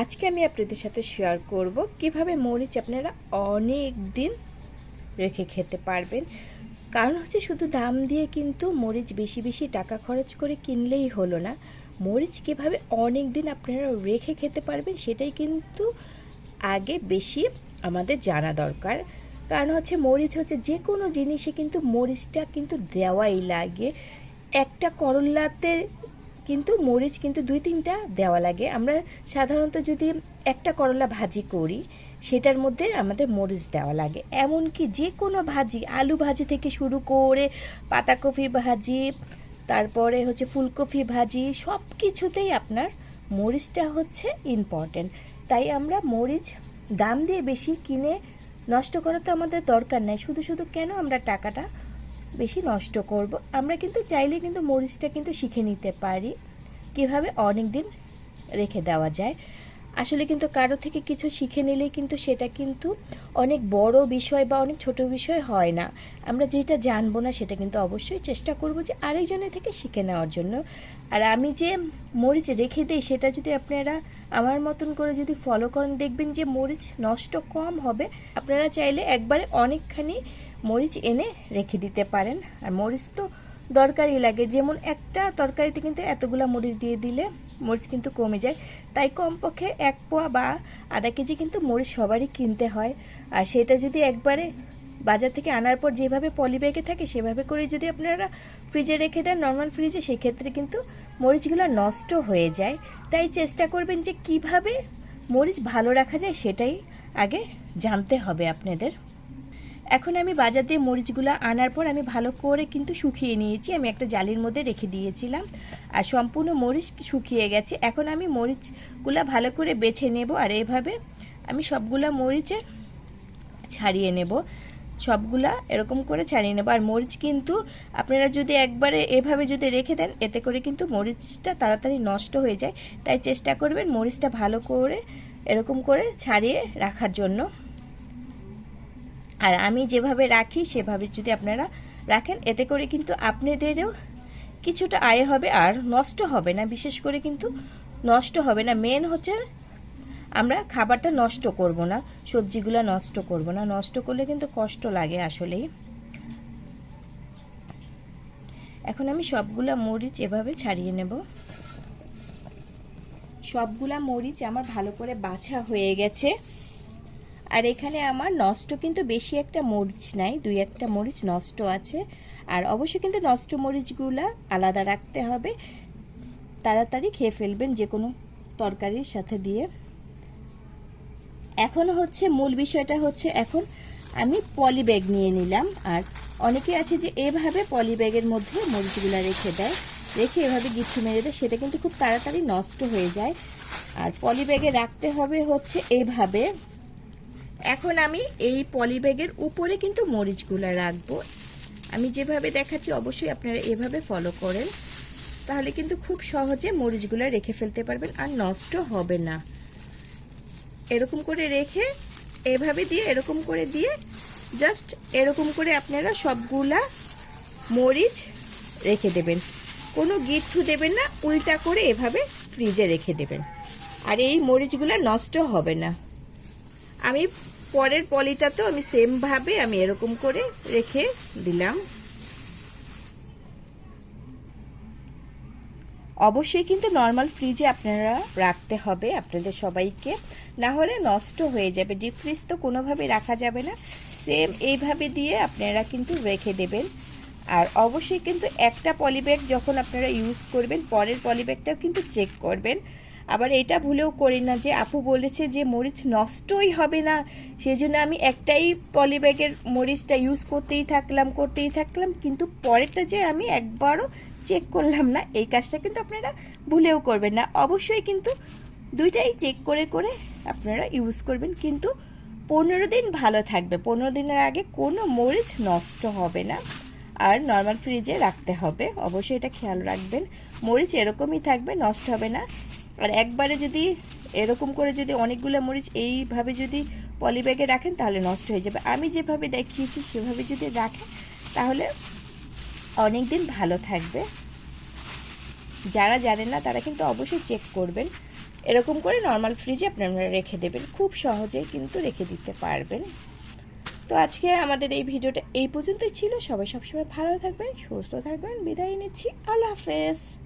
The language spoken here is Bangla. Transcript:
আজকে আমি আপনাদের সাথে শেয়ার করব কীভাবে মরিচ আপনারা অনেক দিন রেখে খেতে পারবেন। কারণ হচ্ছে শুধু দাম দিয়ে কিন্তু মরিচ বেশি বেশি টাকা খরচ করে কিনলেই হলো না। মরিচ কীভাবে অনেক দিন আপনারা রেখে খেতে পারবেন সেটাই কিন্তু আগে বেশি আমাদের জানা দরকার। কারণ হচ্ছে মরিচ হচ্ছে যে কোনো জিনিসে কিন্তু মরিচটা কিন্তু দেওয়াই লাগে। একটা করল্লাতে কিন্তু মরিচ কিন্তু দুই তিনটা দেওয়া লাগে। আমরা সাধারণত যদি একটা করলা ভাজি করি, সেটার মধ্যে আমাদের মরিচ দেওয়া লাগে। এমনকি যে কোনো ভাজি, আলু ভাজি থেকে শুরু করে পাতাকপি ভাজি, তারপরে হচ্ছে ফুলকপি ভাজি সব কিছুতেই আপনার মরিচটা হচ্ছে ইম্পর্টেন্ট তাই আমরা মরিচ দাম দিয়ে বেশি কিনে নষ্ট করা তো আমাদের দরকার নাই। শুধু শুধু কেন আমরা টাকাটা বেশি নষ্ট করব। আমরা কিন্তু চাইলে কিন্তু মরিচটা কিন্তু শিখে নিতে পারি। কীভাবে? অনেক দিন রেখে দেওয়া যায়। আসলে কিন্তু কারও থেকে কিছু শিখে নিলেই কিন্তু সেটা কিন্তু অনেক বড় বিষয় বা অনেক ছোট বিষয় হয় না। আমরা যেটা জানব না সেটা কিন্তু অবশ্যই চেষ্টা করব যে আরেকজনের থেকে শিখে নেওয়ার জন্য। আর আমি যে মরিচ রেখে দিই সেটা যদি আপনারা আমার মতন করে যদি ফলো করেন, দেখবেন যে মরিচ নষ্ট কম হবে। আপনারা চাইলে একবারে অনেকখানি মরিচ এনে রেখে দিতে পারেন। আর মরিচ তো দরকারই লাগে। যেমন একটা তরকারিতে কিন্তু এতগুলা মরিচ দিয়ে দিলে মরিচ কিন্তু কমে যায়। তাই কমপক্ষে এক পোয়া বা আধা কেজি কিন্তু মরিচ সবারই কিনতে হয়। আর সেটা যদি একবারে বাজার থেকে আনার পর যেভাবে পলি ব্যাগে থাকে, সেভাবে করে যদি আপনারা ফ্রিজে রেখে দেন নর্মাল ফ্রিজে সেক্ষেত্রে কিন্তু মরিচগুলো নষ্ট হয়ে যায়। তাই চেষ্টা করবেন যে কীভাবে মরিচ ভালো রাখা যায় সেটাই আগে জানতে হবে আপনাদের। এখন আমি বাজার দিয়ে মরিচগুলো আনার পর আমি ভালো করে কিন্তু শুকিয়ে নিয়েছি। আমি একটা জালির মধ্যে রেখে দিয়েছিলাম। আর সম্পূর্ণ মরিচ শুকিয়ে গেছে। এখন আমি মরিচগুলো ভালো করে বেছে নেব আর এভাবে আমি সবগুলা মরিচে ছাড়িয়ে নেব। সবগুলা এরকম করে ছাড়িয়ে নেব। আর মরিচ কিন্তু আপনারা যদি একবারে এভাবে যদি রেখে দেন, এতে করে কিন্তু মরিচটা তাড়াতাড়ি নষ্ট হয়ে যায়। তাই চেষ্টা করবেন মরিচটা ভালো করে এরকম করে ছাড়িয়ে রাখার জন্য। আর আমি যেভাবে রাখি, সেভাবে যদি আপনারা রাখেন, এতে করে কিন্তু আপনাদেরও কিছুটা আয় হবে আর নষ্ট হবে না। বিশেষ করে কিন্তু নষ্ট হবে না। মেন হচ্ছে আমরা খাবারটা নষ্ট করব না, সবজিগুলো নষ্ট করব না। নষ্ট করলে কিন্তু কষ্ট লাগে আসলেই। এখন আমি সবগুলা মরিচ এভাবে ছাড়িয়ে নেব। সবগুলা মরিচ আমার ভালো করে বাছা হয়ে গেছে। আর এখানে আমার নষ্ট কিন্তু বেশি একটা মরিচ নাই, দুই একটা মরিচ নষ্ট আছে। আর অবশ্যই কিন্তু নষ্ট মরিচগুলা আলাদা রাখতে হবে। তাড়াতাড়ি খেয়ে ফেলবেন যে কোনো তরকারির সাথে দিয়ে। এখন হচ্ছে মূল বিষয়টা হচ্ছে এখন আমি পলি ব্যাগ নিয়ে নিলাম। আর অনেকে আছে যে এভাবে পলি ব্যাগের মধ্যে মরিচগুলা রেখে দেয়। রেখে এভাবে গিচ্ছু মেরে দেয়, সেটা কিন্তু খুব তাড়াতাড়ি নষ্ট হয়ে যায়। আর পলি ব্যাগে রাখতে হবে হচ্ছে এভাবে এখন আমি এই পলি ব্যাগের উপরে কিন্তু মরিচগুলো রাখব। আমি যেভাবে দেখাচ্ছি অবশ্যই আপনারা এভাবে ফলো করেন। তাহলে কিন্তু খুব সহজে মরিচগুলো রেখে ফেলতে পারবেন আর নষ্ট হবে না। এরকম করে রেখে এভাবে দিয়ে, এরকম করে দিয়ে জাস্ট এরকম করে আপনারা সবগুলা মরিচ রেখে দেবেন। কোনো গিট্টু দেবেন না, উল্টা করে এভাবে ফ্রিজে রেখে দেবেন। আর এই মরিচগুলো নষ্ট হবে না। আমি পরের পলিটাতেও আমি সেমভাবে আমি এরকম করে রেখে দিলাম। অবশ্যই কিন্তু নর্মাল ফ্রিজে আপনারা রাখতে হবে আপনাদের সবাইকে। না হলে নষ্ট হয়ে যাবে। ডিপ ফ্রিজ তো কোনোভাবে রাখা যাবে না। সেম এইভাবে দিয়ে আপনারা কিন্তু রেখে দেবেন। আর অবশ্যই কিন্তু একটা পলিব্যাগ যখন আপনারা ইউজ করবেন, পরের পলিব্যাগটাও কিন্তু চেক করবেন। আবার এটা ভুলেও করি না যে আপু বলেছে যে মরিচ নষ্টই হবে না। সেই জন্য আমি একটাই পলিব্যাগের মরিচটা ইউজ করতেই থাকলাম করতেই থাকলাম। কিন্তু পরেরটা যে আমি একবারও চেক করলাম না, এই কাজটা কিন্তু আপনারা ভুলেও করবেন না। অবশ্যই কিন্তু দুইটাই চেক করে করে আপনারা ইউজ করবেন। কিন্তু পনেরো দিন ভালো থাকবে। পনেরো দিনের আগে কোনো মরিচ নষ্ট হবে না। আর নর্মাল ফ্রিজে রাখতে হবে। অবশ্যই এটা খেয়াল রাখবেন। মরিচ এরকমই থাকবে, নষ্ট হবে না। আর একবারে যদি এরকম করে যদি অনেকগুলো মরিচ এইভাবে যদি পলিব্যাগে রাখেন, তাহলে নষ্ট হয়ে যাবে। আমি যেভাবে দেখিয়েছি, সেভাবে যদি রাখেন, তাহলে অনেক দিন ভালো থাকবে। যারা জানেন না, তারা কিন্তু অবশ্যই চেক করবেন। এরকম করে নর্মাল ফ্রিজে আপনারা রেখে দেবেন। খুব সহজেই কিন্তু রেখে দিতে পারবেন। তো আজকে আমাদের এই ভিডিওটা এই পর্যন্তই ছিল। সবাই সবসময় ভালো থাকবেন, সুস্থ থাকবেন। বিদায় নিচ্ছি। আল্লাহ হাফেজ।